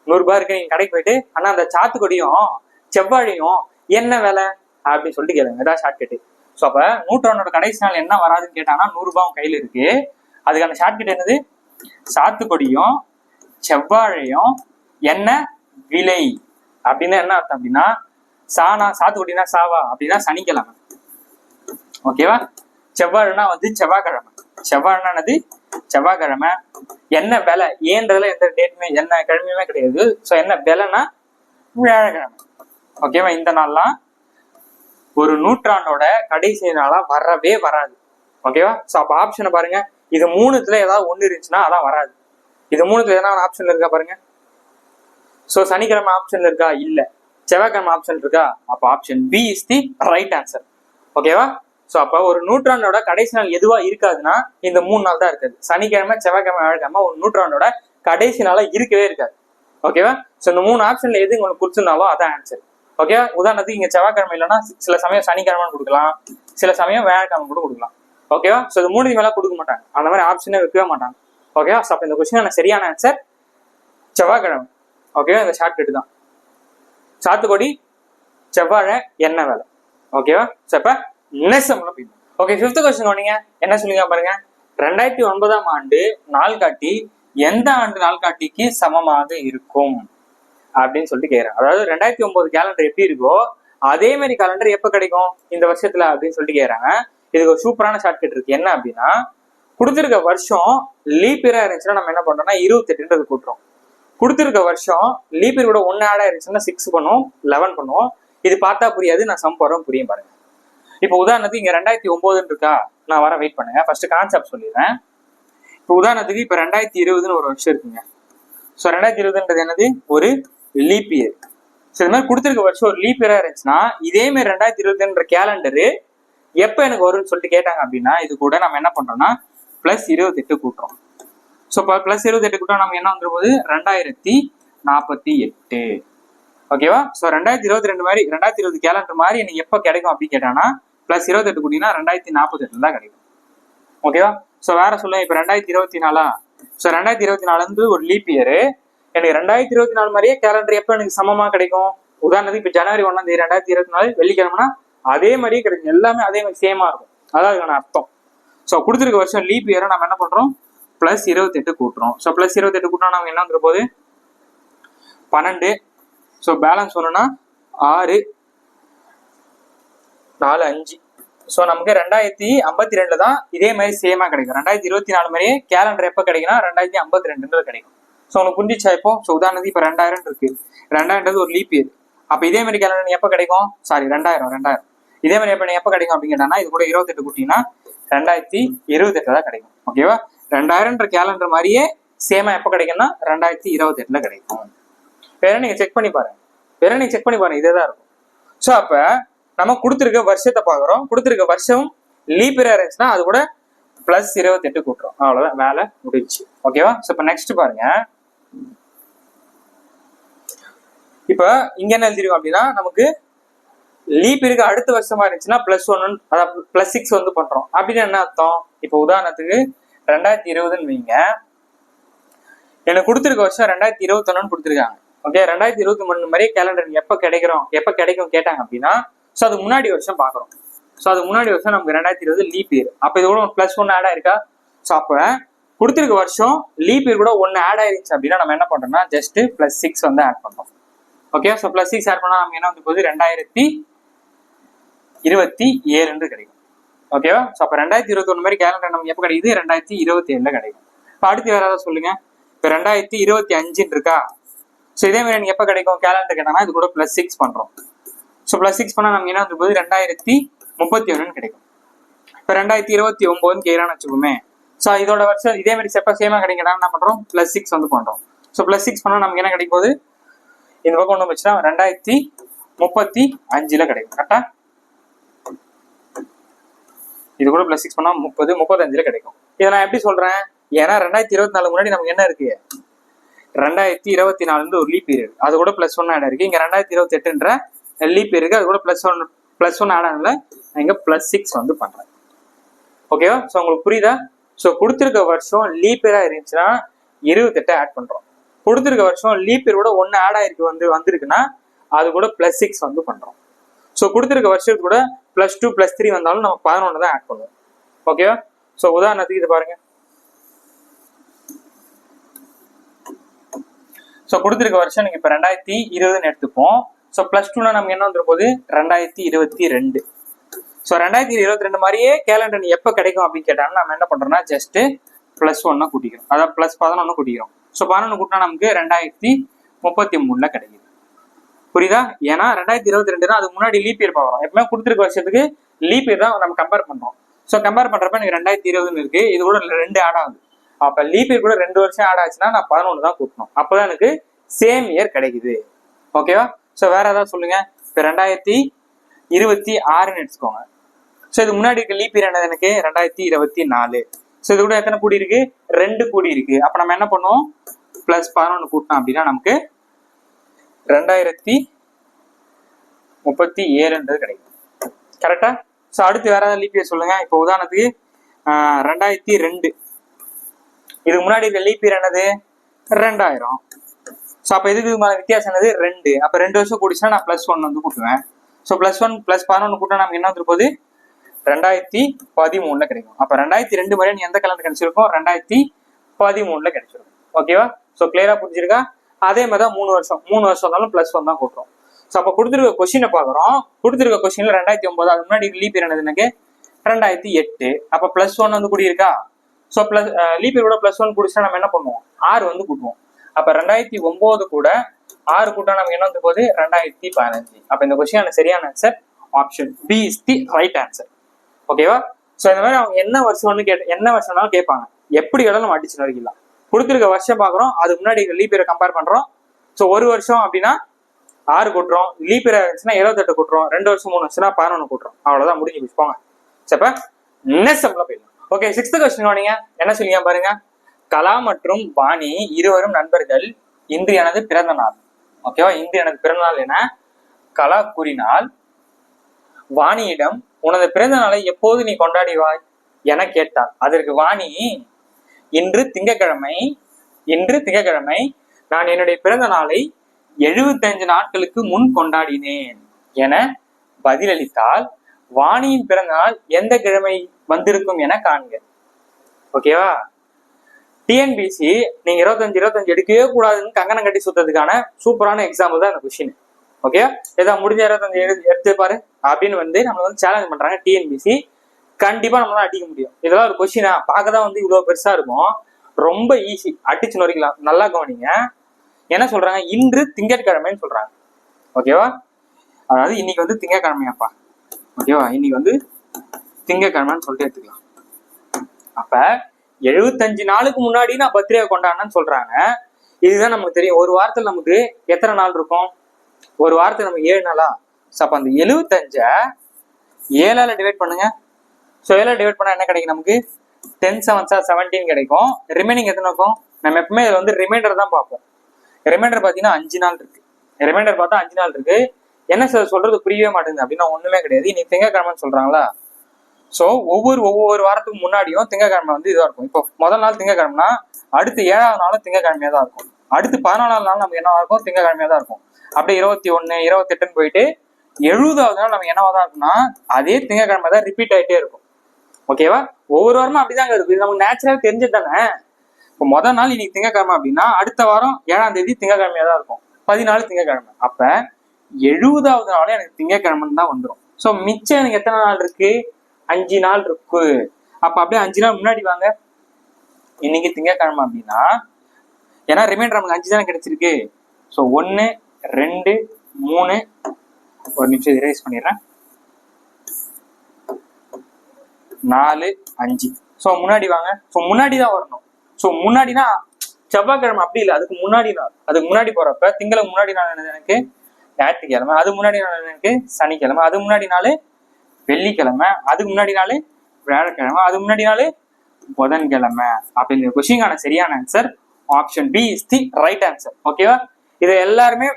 நூறு ரூபாய் இருக்கு நீங்க கடைக்கு போயிட்டு ஆனா அந்த சாத்துக்குடியும் செவ்வாழையும் என்ன விலை? அப்படின்னு சொல்லிட்டு கேளுங்க. இதான் ஷார்ட் கட்டு ஸோ அப்போ நூற்றாண்டோட கடைசி நாள் என்ன வராதுன்னு கேட்டாங்கன்னா நூறு கையில இருக்கு. அதுக்கான ஷார்ட்கட் என்னது? சாத்துக்குடியும் செவ்வாழையும் என்ன விலை. அப்படின்னு என்ன அர்த்தம் அப்படின்னா சானா சாத்துக்குடினா சாவா அப்படின்னா சனிக்கிழமை. ஓகேவா செவ்வாழ்னா வந்து செவ்வாய்க்கிழமை. செவ்வாழ்னானது செவ்வாய்க்கிழமை. என்ன விலை? ஏன்றதுல எந்த டேட்டுமே என்ன கிழமையுமே கிடையாது. ஸோ என்ன விலைனா வியாழக்கிழமை. ஓகேவா இந்த நாள்லாம் ஒரு நூற்றாண்டோட கடைசி நாளா வரவே வராது. ஓகேவா ஸோ அப்போ ஆப்ஷனை பாருங்க. இது மூணுத்துல ஏதாவது ஒன்று இருந்துச்சுன்னா அதான் வராது. இது மூணுத்துல எதனா ஆப்ஷன்ல இருக்கா பாருங்க. ஸோ சனிக்கிழமை ஆப்ஷன்ல இருக்கா? இல்லை. செவ்வாய்க்கிழமை ஆப்ஷன் இருக்கா? அப்போ option B is the right answer ஓகேவா ஸோ அப்போ ஒரு நூற்றாண்டோட கடைசி நாள் எதுவா இருக்காதுன்னா இந்த மூணு நாள் தான் இருக்காது. சனிக்கிழமை செவ்வாய்க்கிழமை வியாழக்கிழமை ஒரு நூற்றாண்டோட கடைசி நாளாக இருக்கவே இருக்காது. ஓகேவா ஸோ இந்த மூணு ஆப்ஷன்ல எது உங்களுக்கு கொடுத்துருந்தாலும் அதான் ஆன்சர் ஓகேவா உதாரணத்துக்கு இங்க செவ்வாய்க்கிழமை இல்லைன்னா சில சமயம் சனிக்கிழமைன்னு கொடுக்கலாம். சில சமயம் வியாழக்கிழமை கூட கொடுக்கலாம். ஓகேவா ஸோ இது மூணு மேல கொடுக்க மாட்டாங்க. அந்த மாதிரி ஆப்ஷனே வைக்கவே மாட்டாங்க. ஓகேவா ஸோ அப்போ இந்த கொஸ்டினான சரியான ஆன்சர் செவ்வாய்க்கிழமை. ஓகேவா இந்த ஷார்ட் கட்டு தான். சாத்துக்குடி செவ்வாழை என்ன வேலை. ஓகேவா ஸோ இப்போ நெசம்ல போயிடும் ஓகே ஃபிஃப்த் கொஸ்டின் கவனிங்க. என்ன சொல்லுங்க பாருங்க. ரெண்டாயிரத்தி ஒன்பதாம் ஆண்டு நாள்காட்டி எந்த ஆண்டு நாள்காட்டிக்கு சமமாக இருக்கும்? அப்படின்னு சொல்லிட்டு கேக்குறேன் அதாவது ரெண்டாயிரத்தி ஒன்பது கேலண்டர் எப்படி இருக்கோ அதே மாதிரி கேலண்டர் எப்போ கிடைக்கும் இந்த வருஷத்துல அப்படின்னு சொல்லிட்டு கேக்குறாங்க. இதுக்கு ஒரு சூப்பரான ஷார்ட்கட் இருக்கு. என்ன அப்படின்னா கொடுத்துருக்க வருஷம் லீப் இயரா இருந்துச்சுன்னா நம்ம என்ன பண்றோம்னா இருபத்தெட்டுன்றது கூட்டுறோம். கொடுத்துருக்க வருஷம் லீப் இயர் கூட ஒன்னு ஆட் ஆயிருச்சுன்னா சிக்ஸ் பண்ணுவோம் லெவன் பண்ணுவோம். இது பார்த்தா புரியாது நான் சம் போறோம் புரியும் பாருங்க. இப்போ உதாரணத்துக்கு இங்க ரெண்டாயிரத்தி ஒன்பதுன்னு இருக்கா? நான் வர வெயிட் பண்ணுங்க. ஃபர்ஸ்ட் கான்செப்ட் சொல்லிடுறேன். இப்போ உதாரணத்துக்கு இப்போ ரெண்டாயிரத்தி இருபதுன்னு ஒரு வருஷம் இருக்குங்க. ஸோ ரெண்டாயிரத்தி இருபதுன்றது என்னது? ஒரு லீப் இயர் ஸோ இது மாதிரி கொடுத்துருக்க வருஷம் ஒரு லீப் இயராக இருந்துச்சுன்னா இதே மாதிரி ரெண்டாயிரத்தி இருபதுன்ற கேலண்டரு எப்போ எனக்கு வரும்னு சொல்லிட்டு கேட்டாங்க அப்படின்னா இது கூட நம்ம என்ன பண்ணுறோம்னா ப்ளஸ் இருபத்தெட்டு கூட்டுறோம். ஸோ இப்போ ப்ளஸ் இருபத்தெட்டு கூட்டம் நம்ம என்ன வந்துடும் போது? ரெண்டாயிரத்தி நாற்பத்தி எட்டு. ஓகேவா ஸோ ரெண்டாயிரத்தி இருபத்தி ரெண்டு மாதிரி ரெண்டாயிரத்தி இருபது கேலண்டர் மாதிரி எனக்கு எப்போ கிடைக்கும் அப்படின்னு கேட்டானா ப்ளஸ் இருபத்தெட்டு கூட்டிங்கன்னா ரெண்டாயிரத்தி நாற்பத்தெட்டு தான் கிடைக்கும். ஓகேவா ஸோ வேற சொல்லுங்க இப்போ ரெண்டாயிரத்தி இருபத்தி நாலா? ஸோ ரெண்டாயிரத்தி இருபத்தி நாலு வந்து ஒரு லீப் இயரு. எனக்கு ரெண்டாயிரத்தி இருபத்தி நாலு மாதிரியே கேலண்டர் எப்போ எனக்கு சமமாக கிடைக்கும்? உதாரணத்துக்கு இப்போ ஜனவரி ஒன்றாம் தேதி ரெண்டாயிரத்தி இருபத்தி நாலு வெள்ளிக்கிழமைனா அதே மாதிரியே கிடைக்கும். எல்லாமே அதே மாதிரி சேமா இருக்கும். அதான் அதுக்கான அர்த்தம். ஸோ கொடுத்துருக்க வருஷம் லீப் இயரை நம்ம என்ன பண்ணுறோம் ப்ளஸ் இருபத்தெட்டு கூட்டுறோம். ஸோ ப்ளஸ் இருபத்தெட்டு கூட்டினா நம்ம என்ன வந்துட போகுது? பன்னெண்டு. ஸோ பேலன்ஸ் ஒன்றுனா ஆறு நாலு அஞ்சு. ஸோ நமக்கு ரெண்டாயிரத்தி ஐம்பத்தி ரெண்டுல தான் இதே மாதிரி சேமாக கிடைக்கும். ரெண்டாயிரத்தி இருபத்தி நாலு மாதிரியே கேலண்டர் எப்போ கிடைக்கும்னா ரெண்டாயிரத்தி ஐம்பத்தி ரெண்டுன்றது கிடைக்கும். ஸோ உனக்கு புரிஞ்சிச்சா இப்போ? ஸோ உதாரணத்துக்கு இப்போ ரெண்டாயிரம் இருக்கு. ரெண்டாயிரம்ன்றது ஒரு லீப் இயர் அப்போ இதே மாதிரி கேலண்டர் எப்போ கிடைக்கும்? சாரி ரெண்டாயிரம் ரெண்டாயிரம். இதே மாதிரி எப்போ எப்போ கிடைக்கும் அப்படின்னு இது கூட இருபத்தெட்டு குட்டிங்கன்னா ரெண்டாயிரத்தி இருபத்தெட்டு தான் கிடைக்கும். ஓகேவா ரெண்டாயிரம்ன்ற கேலண்டர் மாதிரியே சேமா எப்போ கிடைக்கும்னா ரெண்டாயிரத்தி இருபத்தெட்டுல கிடைக்கும். வேற நீங்க செக் பண்ணி பாருங்க. வேற நீங்க செக் பண்ணி பாருங்க. இதே தான் இருக்கும். ஸோ அப்ப நம்ம கொடுத்துருக்க வருஷத்தை பார்க்குறோம். கொடுத்துருக்க வருஷம் லீப் இருந்துச்சுன்னா அது கூட பிளஸ் இருபத்தெட்டு கூட்டுறோம். அவ்வளோதான் வேலை முடிஞ்சுச்சு. ஓகேவா ஸோ இப்போ நெக்ஸ்ட் பாருங்க. இப்போ இங்க என்ன எழுதிருக்கோம் அப்படின்னா நமக்கு லீப் இருக்கு அடுத்த வருஷமா இருந்துச்சுன்னா பிளஸ் ஒன்னு அதாவது பிளஸ் சிக்ஸ் வந்து பண்றோம். அப்படின்னு என்ன அர்த்தம்? இப்போ உதாரணத்துக்கு ரெண்டாயிரத்தி இருபதுன்னு வைங்க. எனக்கு கொடுத்துருக்க வருஷம் ரெண்டாயிரத்தி இருபத்தொன்னு கொடுத்துருக்காங்க. ஓகே ரெண்டாயிரத்தி இருபத்தி மூணு மாதிரி கேலண்டர் எப்போ கிடைக்கிறோம் எப்போ கிடைக்கும் கேட்டாங்க அப்படின்னா ஸோ அது முன்னாடி வருஷம் பார்க்குறோம். ஸோ அது முன்னாடி வருஷம் நமக்கு ரெண்டாயிரத்தி இருபது லீப் இயர் அப்போ இதோட ஒரு ப்ளஸ் ஒன் ஆடா இருக்கா? ஸோ அப்போ கொடுத்துருக்க வருஷம் லீப் இயர் கூட ஒன்று ஆட் ஆயிருச்சு அப்படின்னா நம்ம என்ன பண்ணுறோம்னா ஜஸ்ட் ப்ளஸ் சிக்ஸ் வந்து ஆட் பண்ணுறோம் okay so plus six add பண்ணால் நமக்கு என்ன வந்து போகுது? ரெண்டாயிரத்தி இருபத்தி ஏழுன்னு கிடைக்கும். ஓகேவா ஸோ அப்போ ரெண்டாயிரத்தி இருபத்தொன்று மாதிரி கேலண்டர் நமக்கு எப்போ கிடைக்குது? ரெண்டாயிரத்தி இருபத்தி ஏழில் கிடைக்கும். இப்போ அடுத்து வேறு ஏதாவது சொல்லுங்கள் இப்போ ரெண்டாயிரத்தி இருபத்தி அஞ்சுன்னு இருக்கா? ஸோ இதே மாதிரி எனக்கு எப்போ கிடைக்கும்? கேலண்டர் கேட்டாங்கன்னா இது கூட ப்ளஸ் சிக்ஸ் பண்ணுறோம் ஸோ ப்ளஸ் சிக்ஸ் பண்ணால் நமக்கு என்ன வந்து போகுது? ரெண்டாயிரத்தி முப்பத்தி ஒன்றுன்னு கிடைக்கும். இப்போ ரெண்டாயிரத்தி இருபத்தி ஒம்போதுன்னு கேட்கலான்னு வச்சுக்கோமே. ஸோ இதோட வருஷம் இதே மாதிரி செப்ப சேமா கிடைக்கடா என்ன பண்ணுறோம் ப்ளஸ் சிக்ஸ் வந்து பண்ணுறோம் ஸோ ப்ளஸ் சிக்ஸ் பண்ணால் நமக்கு என்ன கிடைக்கும் போது இந்த பக்கம் ஒன்று வச்சுன்னா ரெண்டாயிரத்தி முப்பத்தி அஞ்சுல கிடைக்கும். கரெக்டா இது கூட ப்ளஸ் சிக்ஸ் பண்ணால் முப்பது முப்பத்தஞ்சுல கிடைக்கும். இதை நான் எப்படி சொல்றேன்? ஏன்னா ரெண்டாயிரத்தி இருபத்தி நாலு முன்னாடி நமக்கு என்ன இருக்கு? ரெண்டாயிரத்தி இருபத்தி நாலுன்ற ஒரு லீப் பீரியட் அது கூட ப்ளஸ் ஒன் ஆட் இருக்கு இங்க ரெண்டாயிரத்தி இருபத்தி எட்டுன்ற லீப் இருக்கு அது கூட plus one plus one add நான் இங்க ப்ளஸ் சிக்ஸ் வந்து பண்றேன். ஓகேவா ஸோ உங்களுக்கு புரியுதா? ஸோ கொடுத்துருக்க வருஷம் லீப் இயரா இருந்துச்சுன்னா இருபத்தெட்டை ஆட் பண்ணுறோம் கொடுத்துருக்க வருஷம் லீப் இயர் கூட ஒன்று ஆட் ஆகிருக்கு வந்து வந்திருக்குன்னா அது கூட ப்ளஸ் சிக்ஸ் வந்து பண்ணுறோம் ஸோ கொடுத்துருக்க வருஷத்துக்கு கூட ப்ளஸ் டூ ப்ளஸ் த்ரீ வந்தாலும் நம்ம பதினொன்று தான் ஆட் பண்ணுவோம். ஓகேவா ஸோ உதாரணத்துக்கு இது பாருங்க. ஸோ கொடுத்துருக்க வருஷம் நீங்கள் இப்போ ரெண்டாயிரத்தி இருபதுன்னு எடுத்துப்போம். ஸோ ப்ளஸ் டூனா நமக்கு என்ன வந்துடும் போது ரெண்டாயிரத்தி இருபத்தி ரெண்டு. ஸோ ரெண்டாயிரத்தி இருபத்தி ரெண்டு மாதிரியே கேலண்டர் எப்போ கிடைக்கும் அப்படின்னு கேட்டாங்கன்னா நம்ம என்ன பண்ணுறோம்னா ஜஸ்ட்டு ப்ளஸ் ஒன்னா கூட்டிக்கிறோம். அதாவது ப்ளஸ் பதினொன்று கூட்டிக்கிறோம். ஸோ பதினொன்று கூட்டினா நமக்கு ரெண்டாயிரத்தி முப்பத்தி மூணில் கிடைக்குது. புரியுதா? ஏன்னா ரெண்டாயிரத்தி இருபத்தி ரெண்டு தான் அதுக்கு முன்னாடி லீப் இயர் பார்க்குறோம். எப்பவுமே கொடுத்துருக்க வருஷத்துக்கு லீப் இயர் தான் நம்ம கம்பேர் பண்ணுறோம் ஸோ கம்பேர் பண்ணுறப்ப எனக்கு ரெண்டாயிரத்தி இருபதுன்னு இருக்குது இது கூட ரெண்டு ஆட் ஆகுது. அப்போ லீப் இயர் கூட ரெண்டு வருஷம் ஆட் ஆச்சுன்னா நான் பதினொன்று தான் கூட்டணும். அப்பதான் எனக்கு சேம் இயர் கிடைக்குது. ஓகேவா ஸோ வேற ஏதாவது சொல்லுங்க. இப்போ ரெண்டாயிரத்தி இருபத்தி ஆறுன்னு எடுத்துக்கோங்க. ஸோ இது முன்னாடி இருக்க லீப் இயர் என்னது எனக்கு? ரெண்டாயிரத்தி இருபத்தி நாலு. ஸோ இது கூட எத்தனை கூடி இருக்கு? ரெண்டு கூடி இருக்கு. அப்ப நம்ம என்ன பண்ணுவோம்? பிளஸ் பதினொன்று கூட்டினோம் அப்படின்னா நமக்கு ரெண்டாயிரத்தி முப்பத்தி ஏழுன்றது கிடைக்கும். கரெக்டா ஸோ அடுத்து வேற ஏதாவது லீப் இயர் சொல்லுங்க. இப்போ உதாரணத்துக்கு ரெண்டாயிரத்தி ரெண்டு. இதுக்கு முன்னாடி இருக்க லீப் இயர் என்னது? ரெண்டாயிரம். ஸோ அப்போ இதுக்கு வித்தியாசம் என்னது? ரெண்டு. அப்போ ரெண்டு வருஷம் கூடிச்சுன்னா நான் ப்ளஸ் ஒன் வந்து கூட்டுவேன். ஸோ ப்ளஸ் ஒன் ப்ளஸ் பதினொன்று கூட்டினா நமக்கு என்ன வந்துருப்போது ரெண்டாயிரத்தி பதிமூணுல கிடைக்கும். அப்போ ரெண்டாயிரத்தி ரெண்டு வரையும் நீ எந்த கலந்து கிடைச்சிருக்கோம் ரெண்டாயிரத்தி பதிமூணுல கிடைச்சிருக்கும் ஓகேவா ஸோ கிளியரா புரிஞ்சிருக்கா? அதே மாதிரி தான் மூணு வருஷம். மூணு வருஷம் இருந்தாலும் ப்ளஸ் ஒன் தான் கூட்டுறோம். ஸோ அப்போ கொடுத்துருக்க கொஸ்டினை பார்க்குறோம். கொடுத்துருக்க கொஸ்டின்ல ரெண்டாயிரத்தி ஒன்பது அது முன்னாடி லீப் இயர் எனக்கு? ரெண்டாயிரத்தி எட்டு. அப்போ ப்ளஸ் ஒன் வந்து கூடியிருக்கா? ஸோ ப்ளஸ் லீப் இயர் கூட ப்ளஸ் ஒன் குடிச்சா நம்ம என்ன பண்ணுவோம்? ஆறு வந்து கூட்டுவோம். அப்போ ரெண்டாயிரத்தி ஒன்பது கூட ஆறு கூட்டம் நமக்கு என்ன வந்து போகுது? ரெண்டாயிரத்தி பதினஞ்சு. அப்போ இந்த கொஸ்டின் சரியான answer option B is the right answer ஓகேவா ஸோ இந்த மாதிரி அவங்க என்ன வருஷம்னு கேட்டு என்ன வருஷம்னாலும் கேட்பாங்க. எப்படி வேணாலும் நம்ம அடிச்சு நடிக்கலாம் கொடுத்துருக்க வருஷம் பார்க்குறோம் அது முன்னாடி லீப் இயரை கம்பேர் பண்ணுறோம் ஸோ ஒரு வருஷம் அப்படின்னா ஆறு கூட்டுறோம் லீப் இயர் இருந்துச்சுன்னா இருபத்தெட்டு கூட்டுறோம் ரெண்டு வருஷம் மூணு வருஷம்னா பதினொன்று கூட்டுறோம். அவ்வளோதான் முடிஞ்சு போச்சு. போங்க. சப்ப நெக்ஸ்ட் போயிடலாம். ஓகே சிக்ஸ்த் கொஸ்டின் கவனிங்க என்ன சொல்லிங்க பாருங்க? கலா மற்றும் பாணி இருவரும் நண்பர்கள் இன்று எனது பிறந்த நாள். ஓகேவா இன்று பிறந்த நாள் என கலா கூறினால் வாணியிடம் உனது பிறந்த நாளை எப்போது நீ கொண்டாடிவாய்? என கேட்டாள். அதற்கு வாணி இன்று திங்கட்கிழமை இன்று திங்கட்கிழமை நான் என்னுடைய பிறந்த நாளை எழுபத்தஞ்சு நாட்களுக்கு முன் கொண்டாடினேன் என பதிலளித்தால் வாணியின் பிறந்த நாள் எந்த கிழமை வந்திருக்கும் என காண்க. ஓகேவா டிஎன்பிசி நீங்க இருபத்தஞ்சு இருபத்தஞ்சு எடுக்கவே கூடாதுன்னு கங்கணம் கட்டி சுத்ததுக்கான சூப்பரான எக்ஸாம்பிள் தான் இந்த கொஸ்டின் ஓகே ஏதாவது முடிஞ்ச இருபத்தஞ்சு எடுத்து பாரு. அப்படின்னு வந்து நம்மளை வந்து சேலஞ்ச் பண்றாங்க டிஎன்பிசி கண்டிப்பா நம்மளால அடிக்க முடியும். இதெல்லாம் ஒரு கொஸ்டினா பார்க்க தான் வந்து இவ்வளவு பெருசா இருக்கும். ரொம்ப ஈஸி அடிச்சு நொறிக்கலாம் நல்லா கவனிங்க. என்ன சொல்றாங்க? இன்று திங்கட்கிழமைன்னு சொல்றாங்க. ஓகேவா அதாவது இன்னைக்கு வந்து திங்கட்கிழமையாப்பா. ஓகேவா இன்னைக்கு வந்து திங்கட்கிழமைன்னு சொல்லிட்டு எடுத்துக்கலாம். அப்ப எழுபத்தஞ்சு நாளுக்கு முன்னாடி நான் பர்த்டே கொண்டாடினேன்னு சொல்றாங்க. இதுதான் நமக்கு தெரியும். ஒரு வாரத்துல நமக்கு எத்தனை நாள் இருக்கும்? ஒரு வாரத்துக்கு நம்ம ஏழு நாளா? ஸோ அப்போ அந்த எழுவத்தஞ்சை ஏழால் டிவைட் பண்ணுங்க. ஸோ ஏழால டிவைட் பண்ணால் என்ன கிடைக்கும் நமக்கு? டென் செவன்ஸா செவன்டீன் கிடைக்கும். ரிமைனிங் எத்தனை இருக்கும்? நம்ம எப்பவுமே இதில் வந்து ரிமைண்டர் தான் பார்ப்போம். ரிமைண்டர் பார்த்தீங்கன்னா அஞ்சு நாள் இருக்கு. ரிமைண்டர் பார்த்தா அஞ்சு நாள் இருக்கு. என்ன சார் சொல்றது புரியவே மாட்டேங்குது. அப்படின்னா ஒன்றுமே கிடையாது. இன்னைக்கு திங்கக்கிழமைன்னு சொல்கிறாங்களா ஸோ ஒவ்வொரு ஒவ்வொரு வாரத்துக்கு முன்னாடியும் திங்கக்கிழமை வந்து இதாக இருக்கும். இப்போ முதல் நாள் திங்கக்கிழமைனா அடுத்து ஏழாவது நாளும் திங்கக்கிழமையாக தான் இருக்கும். அடுத்து பதினாலாவது நாள் நமக்கு என்னவா இருக்கும்? திங்கக்கிழமையாக தான் இருக்கும். அப்படியே இருபத்தி ஒன்று இருபத்தெட்டுன்னு போயிட்டு எழுபதாவது நாள் நம்ம என்னவா தான் இருக்கும்னா அதே திங்கக்கிழமை தான் ரிப்பீட் ஆகிட்டே இருக்கும். ஓகேவா ஒவ்வொரு வாரமும் அப்படிதாங்க இருக்கும். இது நமக்கு நேச்சுரலாக தெரிஞ்சுட்டானே இப்போ முதல் நாள் இன்னைக்கு திங்கக்கிழமை அப்படின்னா அடுத்த வாரம் ஏழாம் தேதி திங்கக்கிழமையா தான் இருக்கும். பதினாலு திங்கக்கிழமை. அப்ப எழுபதாவது நாளும் எனக்கு திங்கக்கிழமைன்னு தான் வந்துடும் ஸோ மிச்சம் எனக்கு எத்தனை நாள் இருக்கு? அஞ்சு நாள் இருக்கு. அப்ப அப்படியே அஞ்சு நாள் முன்னாடி வாங்க. இன்னைக்கு திங்கக்கிழமை அப்படின்னா ஏன்னா ரிமைண்டர் நமக்கு அஞ்சு தானே கிடைச்சிருக்கு. ஸோ ஒன்று ரெண்டு மூணு. ஒரு நிமிஷம் இரேஸ் பண்ணிடுறேன். நாலு அஞ்சு. ஸோ முன்னாடி வாங்க. ஸோ முன்னாடி தான் வரணும். ஸோ முன்னாடினா செவ்வாய்க்கிழமை அப்படி இல்லை. அதுக்கு முன்னாடி நாள். அதுக்கு முன்னாடி போறப்ப திங்களுக்கு முன்னாடி நாள் எனக்கு? ஞாயிற்றுக்கிழமை. அது முன்னாடி நாள் எனக்கு? சனிக்கிழமை. அது முன்னாடி நாள் வெள்ளிக்கிழமை. அதுக்கு முன்னாடி நாள் வியாழக்கிழமை. அது முன்னாடி நாள் புதன்கிழமை. அப்படிங்கிற இந்த கொஸ்டினுக்கான சரியான answer option B is the right answer ஓகேவா இது எல்லாருமே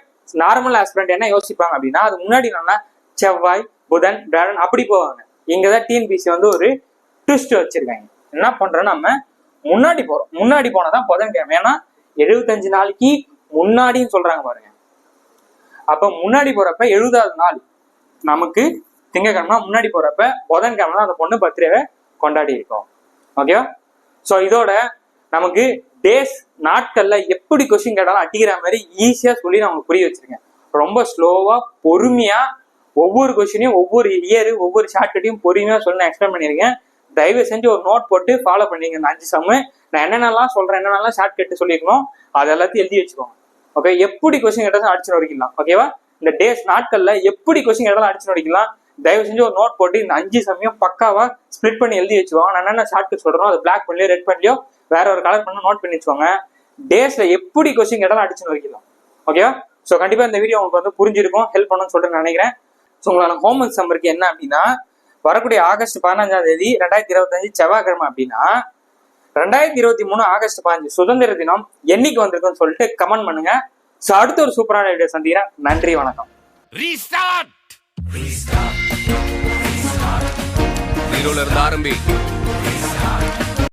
நார்மல் ஆஸ்பிரண்ட் என்ன யோசிப்பாங்க அப்படின்னா அது முன்னாடி நாள்னா செவ்வாய் புதன் வியாழன் அப்படி போவாங்க. இங்கே தான் டிஎன்பிசி வந்து ஒரு ட்விஸ்ட் வச்சிருக்காங்க. என்ன பண்றோம் நம்ம? முன்னாடி போறோம். முன்னாடி போனாதான் புதன்கிழமை ஏன்னா எழுபத்தஞ்சு நாளைக்கு முன்னாடின்னு சொல்றாங்க பாருங்க. அப்ப முன்னாடி போறப்ப எழுபதாவது நாள். நமக்கு திங்கக்கிழமை முன்னாடி போறப்ப புதன்கிழமை தான் அந்த பொண்ணு பர்த்டேவை கொண்டாடி இருக்கோம். ஓகேவா ஸோ இதோட நமக்கு டேஸ் நாட்கள்ல எப்படி கொஸ்டின் கேட்டாலும் அடிக்கிற மாதிரி ஈஸியாக சொல்லி நான் உங்களுக்கு புரிய வச்சிருக்கேன். ரொம்ப ஸ்லோவாக பொறுமையாக ஒவ்வொரு கொஸ்டினையும் ஒவ்வொரு இயர் ஒவ்வொரு ஷார்ட்கட்டையும் பொறுமையாக சொல்லி நான் எக்ஸ்பிளைன் பண்ணியிருக்கேன். தயவு செஞ்சு ஒரு நோட் போட்டு ஃபாலோ பண்ணிங்க இந்த அஞ்சு சம்மு நான் என்னென்னலாம் சொல்கிறேன் என்னென்னலாம் ஷார்ட்கட் சொல்லியிருக்கணும் அது எல்லாத்தையும் எழுதி வச்சுக்கோங்க. ஓகே எப்படி கொஸ்டின் கேட்டாலும் அடிச்சு நடிக்கலாம் ஓகேவா இந்த டேஸ் நாட்களில் எப்படி கொஸ்டின் கேட்டாலும் அடிச்சு நடிக்கலாம் தயவு செஞ்சு ஒரு நோட் போட்டு இந்த அஞ்சு சமயம் பக்காவாக ஸ்ப்ளிட் பண்ணி எழுதி வச்சுக்கோங்க. நான் என்னென்ன ஷார்ட்கட் சொல்கிறோம் அதை பிளாக் பண்ணியோ ரெட் பண்ணியோ வேற ஒரு கலர் பண்ணி நோட் பண்ணி வச்சுக்கோங்க. டேஸ்ல எப்படி கொஸ்டின் கேட்டாலும் அடிச்சு நடிக்கலாம் ஓகேவா ஸோ கண்டிப்பா இந்த வீடியோ உங்களுக்கு வந்து புரிஞ்சிருக்கும் ஹெல்ப் பண்ணுன்னு சொல்லிட்டு நான் நினைக்கிறேன் ஸோ உங்களான ஹோம்ஒர்க் சம்மருக்கு என்ன அப்படின்னா வரக்கூடிய ஆகஸ்ட் பதினஞ்சாம் தேதி ரெண்டாயிரத்தி இருபத்தஞ்சு செவ்வாய்க்கிழமை அப்படின்னா ரெண்டாயிரத்தி இருபத்தி மூணு ஆகஸ்ட் பதினஞ்சு சுதந்திர தினம் என்னைக்கு வந்திருக்குன்னு சொல்லிட்டு கமெண்ட் பண்ணுங்க ஸோ அடுத்த ஒரு சூப்பரான வீடியோ சந்திக்கிறேன் நன்றி வணக்கம் ரீஸ்டார்ட் ஜீரோல இருந்து ஆரம்பி